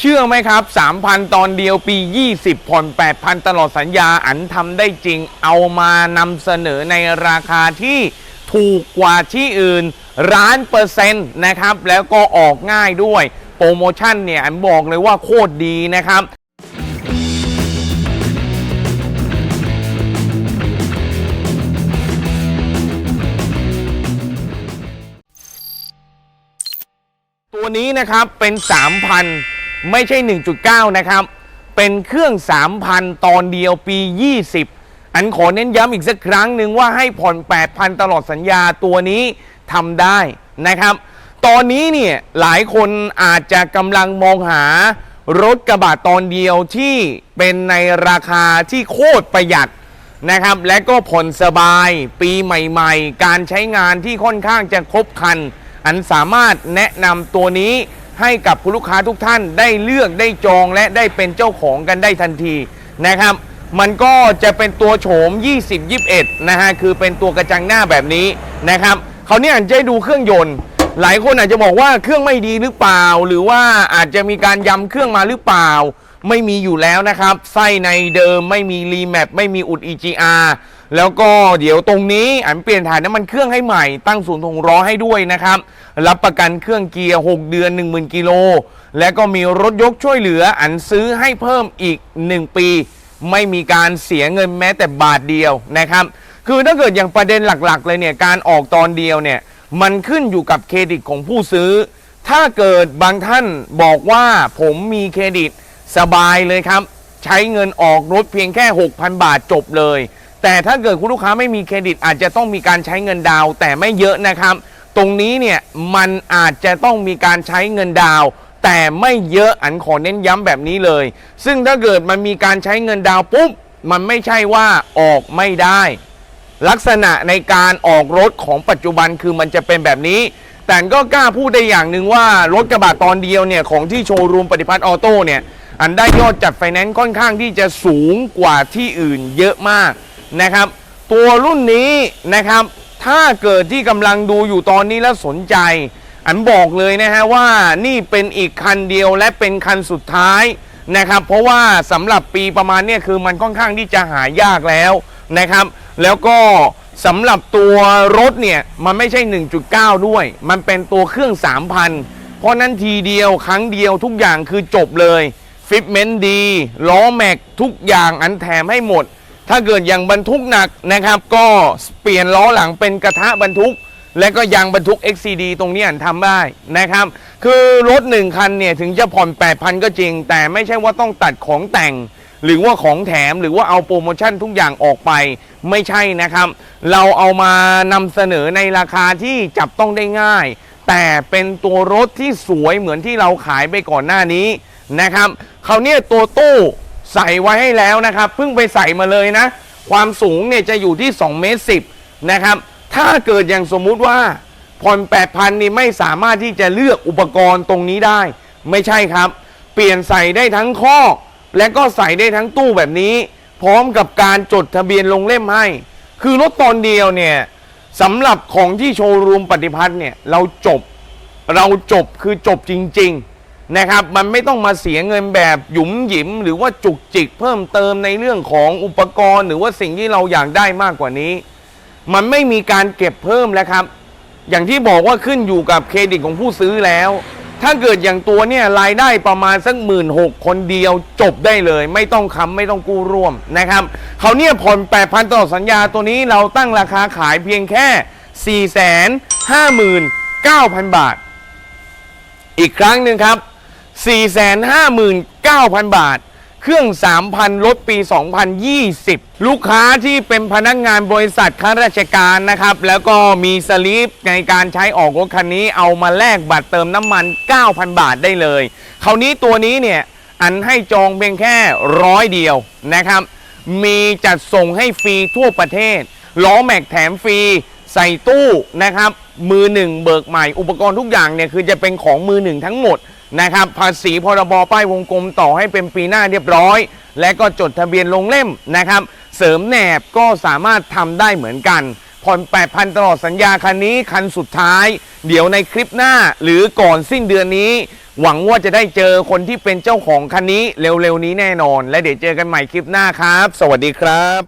เชื่อไหมครับ 3,000 ตอนเดียวปี 20 ผ่อน 8,000 ตลอดสัญญาอันทำได้จริงเอามานำเสนอในราคาที่ถูกกว่าที่อื่นร้านเปอร์เซ็นต์นะครับ แล้วก็ออกง่ายด้วย โปรโมชั่นเนี่ยอันบอกเลยว่าโคตรดีนะครับตัวนี้นะครับเป็น 3,000 ไม่ใช่ 1.9 นะครับ เป็นเครื่อง 3,000 ตอนเดียวปี 20 อันขอเน้นย้ำอีกสักครั้งหนึ่งว่าให้ผ่อน 8,000 ตลอดสัญญาตัวนี้ทำได้นะครับ ตอนนี้เนี่ยหลายคนอาจจะกำลังมองหารถกระบะตอนเดียวที่เป็นในราคาที่โคตรประหยัดนะครับ และก็ผ่อนสบายปีใหม่ๆ การใช้งานที่ค่อนข้างจะครบคัน อันสามารถแนะนำตัวนี้ ให้กับคุณลูกค้าทุกท่านได้เลือกได้จองและได้เป็นเจ้าของกันได้ทันทีนะครับ มันก็จะเป็นตัวโฉม 20 21 นะฮะคือเป็นตัวกระจังหน้าแบบนี้นะครับเขาเนี่ยจะดูเครื่องยนต์ หลายคนอาจจะบอกว่าเครื่องไม่ดีหรือเปล่า หรือว่าอาจจะมีการยำเครื่องมาหรือเปล่า ไม่มีอยู่แล้วนะครับไส้ในเดิมไม่มีรีแมปไม่มีอุด EGR แล้วก็เดี๋ยวตรงนี้อันเปลี่ยนถ่ายน้ำมันเครื่องให้ใหม่ ตั้งศูนย์ถงล้อให้ด้วยนะครับ รับประกันเครื่องเกียร์ 6 เดือน 10,000 กิโล และก็มีรถยกช่วยเหลืออันซื้อให้เพิ่มอีก 1 ปี ไม่มีการเสียเงินแม้แต่บาทเดียวนะครับ คือถ้าเกิดอย่างประเด็นหลักๆ เลยเนี่ยการออกตอนเดียวเนี่ยมันขึ้นอยู่กับเครดิตของผู้ซื้อ ถ้าเกิดบางท่านบอกว่าผมมีเครดิตสบายเลยครับ ใช้เงินออกรถเพียงแค่ 6,000 บาทจบเลย แต่ถ้าเกิดคุณลูกค้าไม่มีเครดิตอาจจะต้องมีการใช้เงินดาว แต่ไม่เยอะนะครับ ตรงนี้เนี่ยมันอาจจะต้องมีการใช้เงินดาว แต่ไม่เยอะอันขอเน้นย้ำแบบนี้เลย ซึ่งถ้าเกิดมันมีการใช้เงินดาวปุ๊บมันไม่ใช่ว่าออกไม่ได้ ลักษณะในการออกรถของปัจจุบันคือมันจะเป็นแบบนี้ แต่ก็กล้าพูดได้อย่างหนึ่งว่ารถกระบะตอนเดียวเนี่ยของที่โชว์รูมปฏิพัฒน์ออโต้เนี่ยอันได้ยอดจัดไฟแนนซ์ค่อนข้างที่จะสูงกว่าที่อื่นเยอะมาก นะครับ ตัวรุ่นนี้นะครับ ถ้าเกิดที่กำลังดูอยู่ตอนนี้แล้วสนใจ อันบอกเลยนะฮะว่านี่เป็นอีกคันเดียวและเป็นคันสุดท้ายนะครับ เพราะว่าสำหรับปีประมาณเนี่ยคือมันค่อนข้างที่จะหายากแล้วนะครับ แล้วก็สำหรับตัวรถเนี่ย มันไม่ใช่ 1.9 ด้วย มันเป็นตัวเครื่อง 3,000 เพราะนั้นทีเดียวครั้งเดียวทุกอย่างคือจบเลยฟิตเมนต์ดี ล้อแม็กทุกอย่างอันแถมให้หมด ถ้าเกิดอย่างบรรทุกหนักนะครับ ก็เปลี่ยนล้อหลังเป็นกระทะบรรทุก และก็ยางบรรทุก XCD ตรงนี้อันทำได้นะครับ คือรถหนึ่งคันเนี่ยถึงจะผ่อน 8,000 ก็จริง แต่ไม่ใช่ว่าต้องตัดของแต่ง หรือว่าของแถมหรือว่าเอาโปรโมชั่นทุกอย่างออกไปไม่ใช่นะครับ เราเอามานำเสนอในราคาที่จับต้องได้ง่าย แต่เป็นตัวรถที่สวยเหมือนที่เราขายไปก่อนหน้านี้นะครับเขาวเนี่ยตัวตู้ ใส่ไว้ให้แล้วนะครับเพิ่งไปใส่มาเลยนะ ความสูงเนี่ยจะอยู่ที่2เมตร10นะครับ ถ้าเกิดอย่างสมมุติว่าผ่อน8,000นี่ไม่สามารถที่จะเลือกอุปกรณ์ตรงนี้ได้ ไม่ใช่ครับ เปลี่ยนใส่ได้ทั้งข้อ และก็ใส่ได้ทั้งตู้แบบนี้ พร้อมกับการจดทะเบียนลงเล่มให้ คือรถตอนเดียวเนี่ยสำหรับของที่โชว์รูมปฏิพัฒน์เนี่ยเราจบ เราจบคือจบจริง ๆ นะครับ มันไม่ต้องมาเสียเงินแบบหยุมหยิม หรือว่าจุกจิกเพิ่มเติมในเรื่องของอุปกรณ์ หรือว่าสิ่งที่เราอยากได้มากกว่านี้ มันไม่มีการเก็บเพิ่มแล้วครับ อย่างที่บอกว่าขึ้นอยู่กับเครดิตของผู้ซื้อแล้ว ถ้าเกิดอย่างตัวเนี่ยรายได้ประมาณสักหมื่นหกคนเดียวจบได้เลย ไม่ต้องค้ำไม่ต้องกู้ร่วมนะครับเขาเนี่ยผ่อน8,000ตลอดสัญญาตัวนี้เราตั้งราคาขายเพียงแค่ 459,000 บาท อีกครั้งหนึ่งครับ 459,000 บาท เครื่อง 3,000 ลดปี 2020 ลูกค้าที่เป็นพนักงานบริษัทข้าราชการนะครับ แล้วก็มีสลิปในการใช้ออกรถคันนี้เอามาแลกบัตรเติมน้ำมัน 9,000 บาทได้เลย คราวนี้ตัวนี้เนี่ย อันให้จองเพียงแค่ร้อยเดียวนะครับ มีจัดส่งให้ฟรีทั่วประเทศ ล้อแม็กแถมฟรีใส่ตู้นะครับ มือหนึ่งเบิกใหม่ อุปกรณ์ทุกอย่างเนี่ยคือจะเป็นของมือหนึ่งทั้งหมด นะครับภาษีพรบป้ายวงกลมต่อให้เป็นปีหน้าเรียบร้อย และก็จดทะเบียนลงเล่มนะครับ เสริมแหนบก็สามารถทำได้เหมือนกันผ่อน8,000 ตลอดสัญญาคันนี้คันสุดท้าย เดี๋ยวในคลิปหน้าหรือก่อนสิ้นเดือนนี้ หวังว่าจะได้เจอคนที่เป็นเจ้าของคันนี้เร็วๆนี้แน่นอน และเดี๋ยวเจอกันใหม่คลิปหน้าครับ สวัสดีครับ